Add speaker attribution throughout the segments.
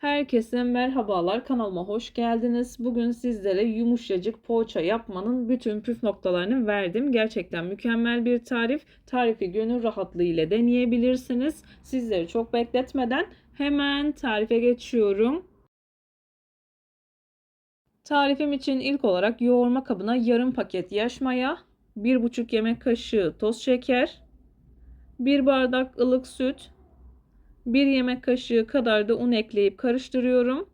Speaker 1: Herkese merhabalar kanalıma hoş geldiniz. Bugün sizlere yumuşacık poğaça yapmanın bütün püf noktalarını verdim. Gerçekten mükemmel bir tarif. Tarifi gönül rahatlığı ile deneyebilirsiniz. Sizleri çok bekletmeden hemen tarife geçiyorum. Tarifim için ilk olarak yoğurma kabına yarım paket yaş maya, 1,5 yemek kaşığı toz şeker, 1 bardak ılık süt, 1 yemek kaşığı kadar da un ekleyip karıştırıyorum.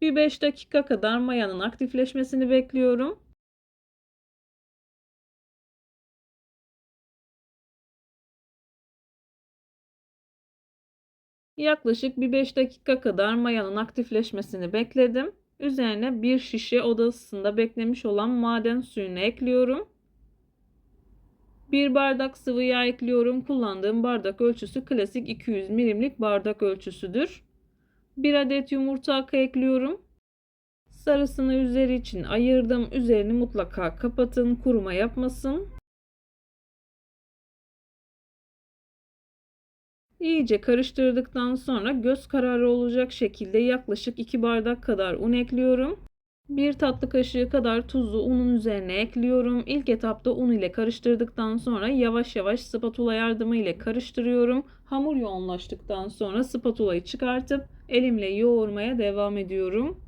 Speaker 1: Bir 5 dakika kadar mayanın aktifleşmesini bekliyorum. Yaklaşık bir 5 dakika kadar mayanın aktifleşmesini bekledim. Üzerine bir şişe oda ısısında beklemiş olan maden suyunu ekliyorum. Bir bardak sıvı yağ ekliyorum. Kullandığım bardak ölçüsü klasik 200 milimlik bardak ölçüsüdür. Bir adet yumurta akı ekliyorum. Sarısını üzeri için ayırdım. Üzerini mutlaka kapatın. Kuruma yapmasın. İyice karıştırdıktan sonra göz kararı olacak şekilde yaklaşık 2 bardak kadar un ekliyorum. 1 tatlı kaşığı kadar tuzu unun üzerine ekliyorum. İlk etapta un ile karıştırdıktan sonra yavaş yavaş spatula yardımı ile karıştırıyorum. Hamur yoğunlaştıktan sonra spatulayı çıkartıp elimle yoğurmaya devam ediyorum.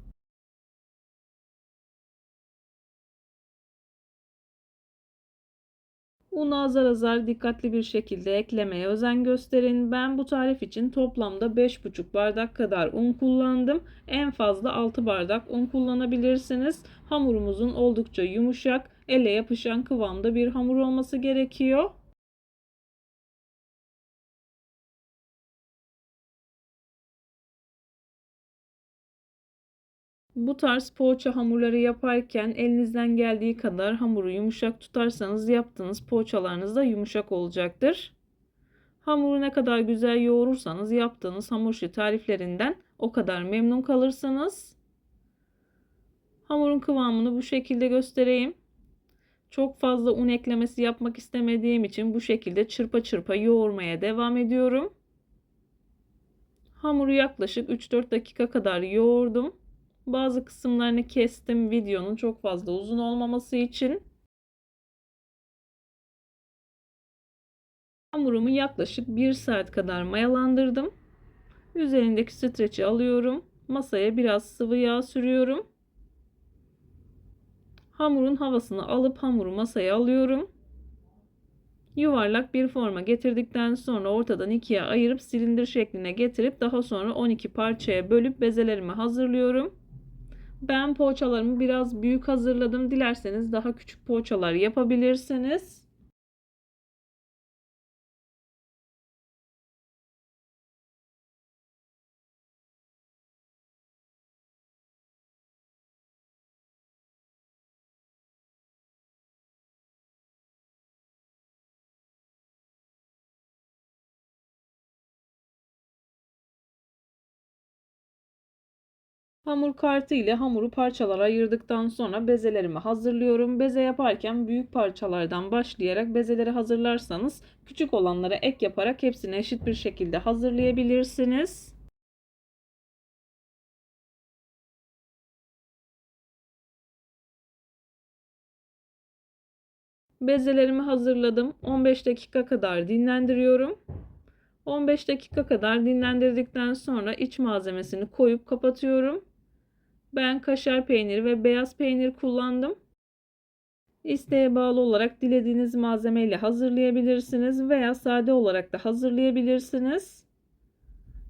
Speaker 1: Unu azar azar dikkatli bir şekilde eklemeye özen gösterin. Ben bu tarif için toplamda 5,5 bardak kadar un kullandım. En fazla 6 bardak un kullanabilirsiniz. Hamurumuzun oldukça yumuşak, ele yapışan kıvamda bir hamur olması gerekiyor. Bu tarz poğaça hamurları yaparken elinizden geldiği kadar hamuru yumuşak tutarsanız yaptığınız poğaçalarınız da yumuşak olacaktır. Hamuru ne kadar güzel yoğurursanız yaptığınız hamur işi tariflerinden o kadar memnun kalırsınız. Hamurun kıvamını bu şekilde göstereyim. Çok fazla un eklemesi yapmak istemediğim için bu şekilde çırpa çırpa yoğurmaya devam ediyorum. Hamuru yaklaşık 3-4 dakika kadar yoğurdum. Bazı kısımlarını kestim videonun çok fazla uzun olmaması için. Hamurumu yaklaşık 1 saat kadar mayalandırdım. Üzerindeki streçi alıyorum. Masaya biraz sıvı yağ sürüyorum. Hamurun havasını alıp hamuru masaya alıyorum. Yuvarlak bir forma getirdikten sonra ortadan ikiye ayırıp silindir şekline getirip daha sonra 12 parçaya bölüp bezelerimi hazırlıyorum. Ben poğaçalarımı biraz büyük hazırladım. Dilerseniz daha küçük poğaçalar yapabilirsiniz. Hamur kartı ile hamuru parçalara ayırdıktan sonra bezelerimi hazırlıyorum. Beze yaparken büyük parçalardan başlayarak bezeleri hazırlarsanız küçük olanlara ek yaparak hepsini eşit bir şekilde hazırlayabilirsiniz. Bezelerimi hazırladım. 15 dakika kadar dinlendiriyorum. 15 dakika kadar dinlendirdikten sonra iç malzemesini koyup kapatıyorum. Ben kaşar peyniri ve beyaz peynir kullandım. İsteğe bağlı olarak dilediğiniz malzemeyle hazırlayabilirsiniz veya sade olarak da hazırlayabilirsiniz.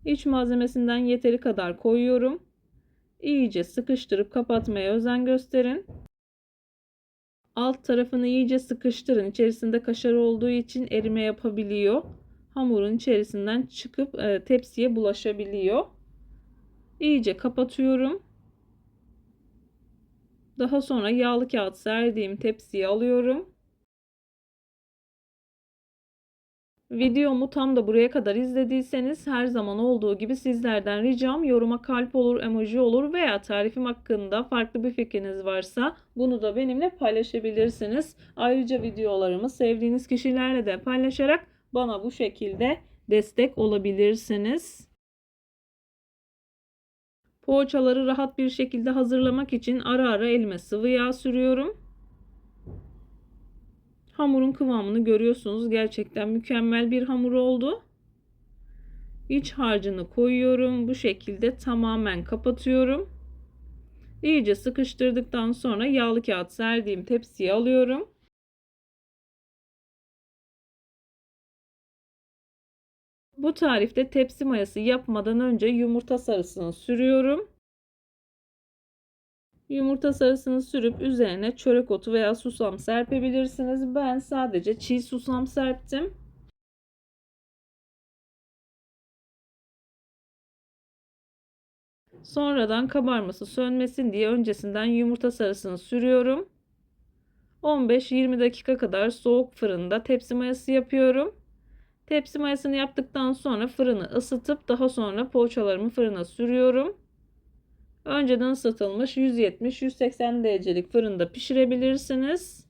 Speaker 1: İç malzemesinden yeteri kadar koyuyorum. İyice sıkıştırıp kapatmaya özen gösterin. Alt tarafını iyice sıkıştırın. İçerisinde kaşar olduğu için erime yapabiliyor. Hamurun içerisinden çıkıp e, tepsiye bulaşabiliyor. İyice kapatıyorum. Daha sonra yağlı kağıt serdiğim tepsiye alıyorum. Videomu tam da buraya kadar izlediyseniz her zaman olduğu gibi sizlerden ricam yoruma kalp olur, emoji olur veya tarifim hakkında farklı bir fikriniz varsa bunu da benimle paylaşabilirsiniz. Ayrıca videolarımı sevdiğiniz kişilerle de paylaşarak bana bu şekilde destek olabilirsiniz. Poğaçaları rahat bir şekilde hazırlamak için ara ara elime sıvı yağ sürüyorum. Hamurun kıvamını görüyorsunuz. Gerçekten mükemmel bir hamur oldu. İç harcını koyuyorum. Bu şekilde tamamen kapatıyorum. İyice sıkıştırdıktan sonra yağlı kağıt serdiğim tepsiye alıyorum. Bu tarifte tepsi mayası yapmadan önce yumurta sarısını sürüyorum. Yumurta sarısını sürüp üzerine çörek otu veya susam serpebilirsiniz. Ben sadece çiğ susam serptim. Sonradan kabarması sönmesin diye öncesinden yumurta sarısını sürüyorum. 15-20 dakika kadar soğuk fırında tepsi mayası yapıyorum. Tepsi mayasını yaptıktan sonra fırını ısıtıp daha sonra poğaçalarımı fırına sürüyorum. Önceden ısıtılmış 170-180 derecelik fırında pişirebilirsiniz.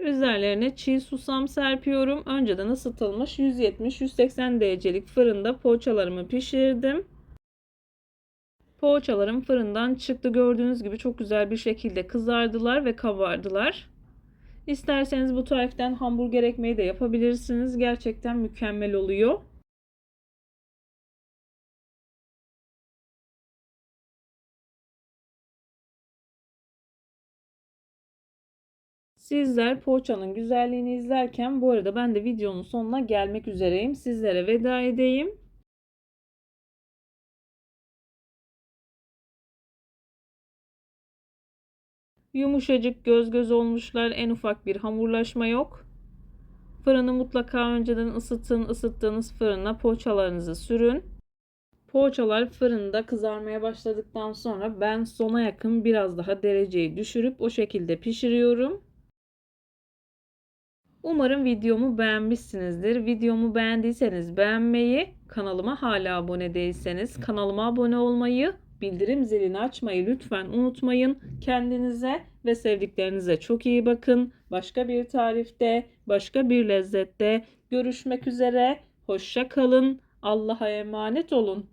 Speaker 1: Üzerlerine çiğ susam serpiyorum. Önceden ısıtılmış 170-180 derecelik fırında poğaçalarımı pişirdim. Poğaçalarım fırından çıktı. Gördüğünüz gibi çok güzel bir şekilde kızardılar ve kabardılar. İsterseniz bu tariften hamburger ekmeği de yapabilirsiniz. Gerçekten mükemmel oluyor. Sizler poğaçanın güzelliğini izlerken bu arada ben de videonun sonuna gelmek üzereyim. Sizlere veda edeyim. Yumuşacık göz göz olmuşlar. En ufak bir hamurlaşma yok. Fırını mutlaka önceden ısıtın. Isıttığınız fırına poğaçalarınızı sürün. Poğaçalar fırında kızarmaya başladıktan sonra ben sona yakın biraz daha dereceyi düşürüp o şekilde pişiriyorum. Umarım videomu beğenmişsinizdir. Videomu beğendiyseniz beğenmeyi, kanalıma hala abone değilseniz kanalıma abone olmayı, bildirim zilini açmayı lütfen unutmayın. Kendinize ve sevdiklerinize çok iyi bakın. Başka bir tarifte, başka bir lezzette görüşmek üzere. Hoşça kalın. Allah'a emanet olun.